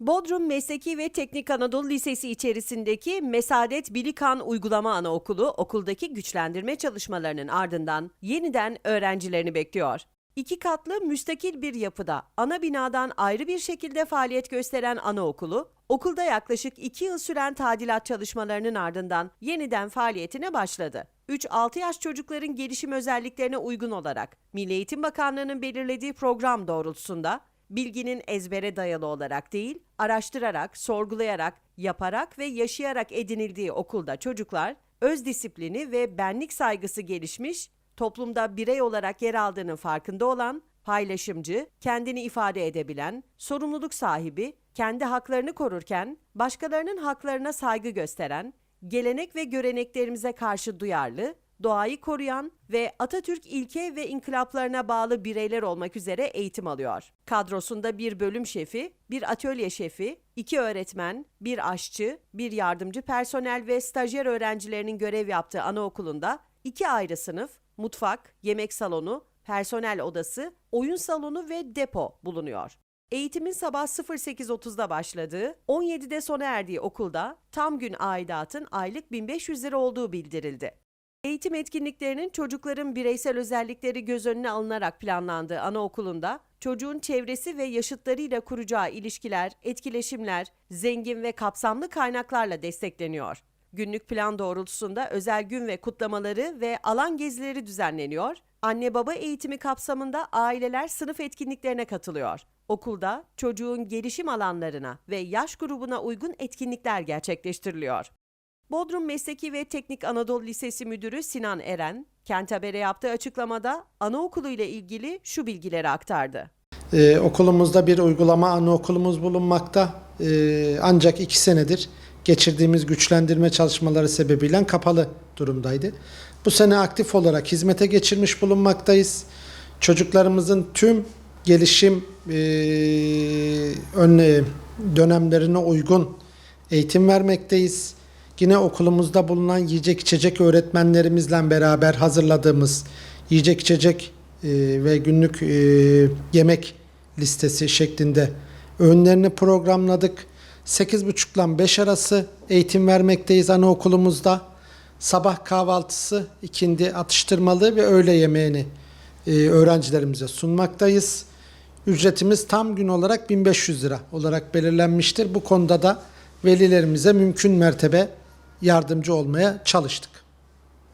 Bodrum Mesleki ve Teknik Anadolu Lisesi içerisindeki Mesadet Bilikan Uygulama Anaokulu okuldaki güçlendirme çalışmalarının ardından yeniden öğrencilerini bekliyor. İki katlı müstakil bir yapıda ana binadan ayrı bir şekilde faaliyet gösteren anaokulu, okulda yaklaşık iki yıl süren tadilat çalışmalarının ardından yeniden faaliyetine başladı. 3-6 yaş çocukların gelişim özelliklerine uygun olarak Milli Eğitim Bakanlığı'nın belirlediği program doğrultusunda bilginin ezbere dayalı olarak değil, araştırarak, sorgulayarak, yaparak ve yaşayarak edinildiği okulda çocuklar öz disiplini ve benlik saygısı gelişmiş, toplumda birey olarak yer aldığının farkında olan, paylaşımcı, kendini ifade edebilen, sorumluluk sahibi, kendi haklarını korurken başkalarının haklarına saygı gösteren, gelenek ve göreneklerimize karşı duyarlı, doğayı koruyan ve Atatürk ilke ve inkılaplarına bağlı bireyler olmak üzere eğitim alıyor. Kadrosunda bir bölüm şefi, bir atölye şefi, iki öğretmen, bir aşçı, bir yardımcı personel ve stajyer öğrencilerinin görev yaptığı anaokulunda iki ayrı sınıf, mutfak, yemek salonu, personel odası, oyun salonu ve depo bulunuyor. Eğitimin sabah 08.30'da başladığı, 17'de sona erdiği okulda tam gün aidatın aylık 1500 lira olduğu bildirildi. Eğitim etkinliklerinin çocukların bireysel özellikleri göz önüne alınarak planlandığı anaokulunda çocuğun çevresi ve yaşıtlarıyla kuracağı ilişkiler, etkileşimler zengin ve kapsamlı kaynaklarla destekleniyor. Günlük plan doğrultusunda özel gün ve kutlamaları ve alan gezileri düzenleniyor. Anne baba eğitimi kapsamında aileler sınıf etkinliklerine katılıyor. Okulda çocuğun gelişim alanlarına ve yaş grubuna uygun etkinlikler gerçekleştiriliyor. Bodrum Mesleki ve Teknik Anadolu Lisesi Müdürü Sinan Eren, Kent Haber'e yaptığı açıklamada anaokulu ile ilgili şu bilgileri aktardı. Ee, okulumuzda bir uygulama anaokulumuz bulunmakta. Ee, ancak iki senedir geçirdiğimiz güçlendirme çalışmaları sebebiyle kapalı durumdaydı. Bu sene aktif olarak hizmete geçirmiş bulunmaktayız. Çocuklarımızın tüm gelişim e, önle dönemlerine uygun eğitim vermekteyiz. Yine okulumuzda bulunan yiyecek içecek öğretmenlerimizle beraber hazırladığımız yiyecek içecek e, ve günlük e, yemek listesi şeklinde öğünlerini programladık. 8.30 ile 5 arası eğitim vermekteyiz anaokulumuzda. Sabah kahvaltısı, ikindi atıştırmalı ve öğle yemeğini e, öğrencilerimize sunmaktayız. Ücretimiz tam gün olarak 1500 lira olarak belirlenmiştir. Bu konuda da velilerimize mümkün mertebe yardımcı olmaya çalıştık.